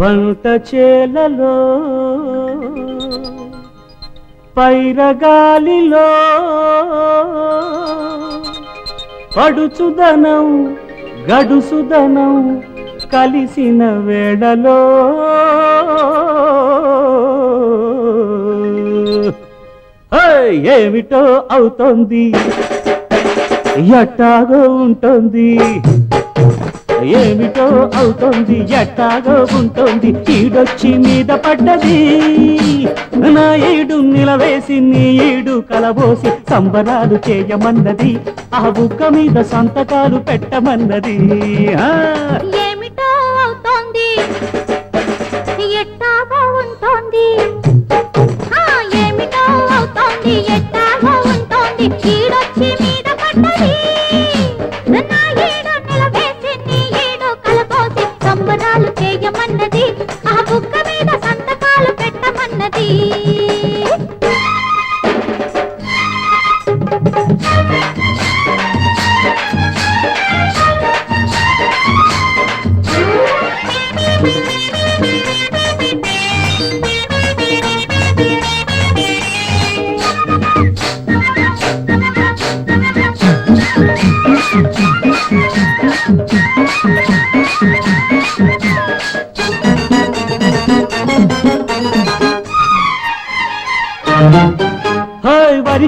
పంట చేలలో పైరగాలిలో పడుచుదనం గడుసుదనం కలిసిన వేడలో. ఏమిటో అవుతోంది? ఎట్టాగో ఉంటుంది? ఏమిటో అవుతోంది ఎట్టాగో ఉంటుంది ఈడొచ్చి మీద పడ్డది. నా ఈడు నిలవేసి నీ ఈడు కలబోసి సంబరాలు చేయమన్నది ఆ బుక్క మీద సంతకాలు పెట్టమన్నది. ఏమిటో అవుతోంది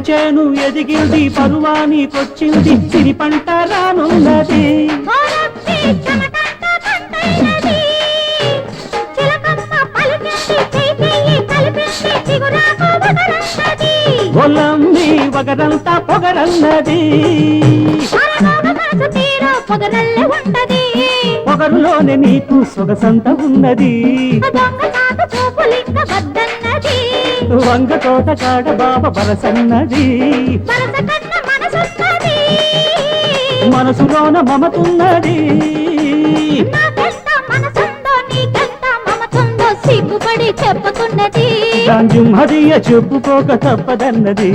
చేను ఎదిగింది పరువానికొచ్చింది సిరి పంట రానున్నది. ఒలంది వగరంతా పొగరన్నది. పొగరులోనే నీకు సొగసంత ఉన్నది వంగ తోట కాడ బాబ బరసన్నది. మనసులోన మమతున్నది. సిగ్గుపడి చెప్పుతున్నది. దాంజుమదియ చెప్పుకోక తప్పదన్నది.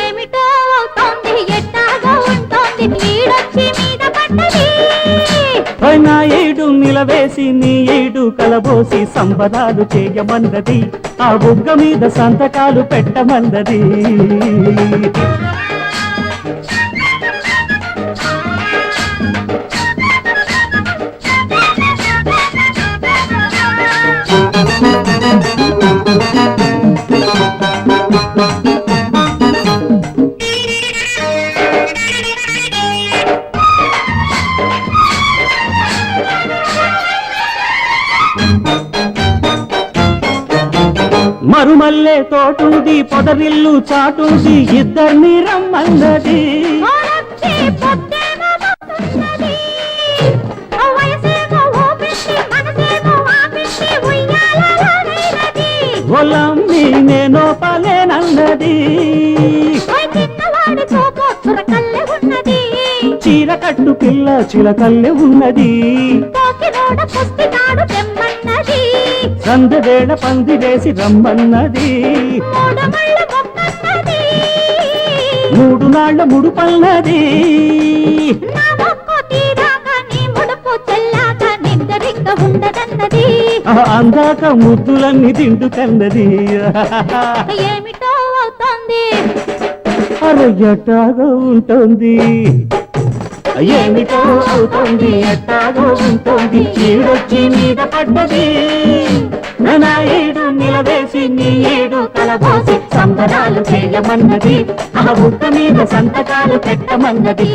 ఏమిటో అవుతోంది వేసి నీ ఏడు కలబోసి సంబరాలు చేయమన్నది ఆ బుగ్గ మీద సంతకాలు పెట్టమన్నది మరుమల్లే తోటుంది పొదరిల్లు చాటుంది ఇద్దరిని రమ్మన్నది. ఒలమ్మి నేను పలేనన్నది. చీర కట్టు పిల్ల చిలకల్లె ఉన్నది పుస్తికాడు. సందవేళ పంది వేసి రమ్మన్నది. మూడు నాళ్ళ ముడుపన్నది నా మొక్కు తీరాక నీ ముడుపు చెల్లాక నిద్దరింక ఉండదన్నది. ఆ అందాక ముద్దులన్నీ ఏమిటో అవుతోంది? అరయ్యటాగా ఉంటుంది. ఏమిటో అవుతుంది? ఎట్టాగో ఉంటుంది చీడొచ్చి మీద పడ్డది. కలబోసి సంబరాలు చేయమన్నది. ఆ బుట్ట మీద సంతకాలు పెట్టమన్నది.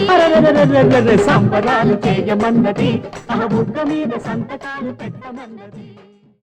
సంబరాలు చేయమన్నది. ఆ బుట్ట మీద సంతకాలు పెట్టమన్నది.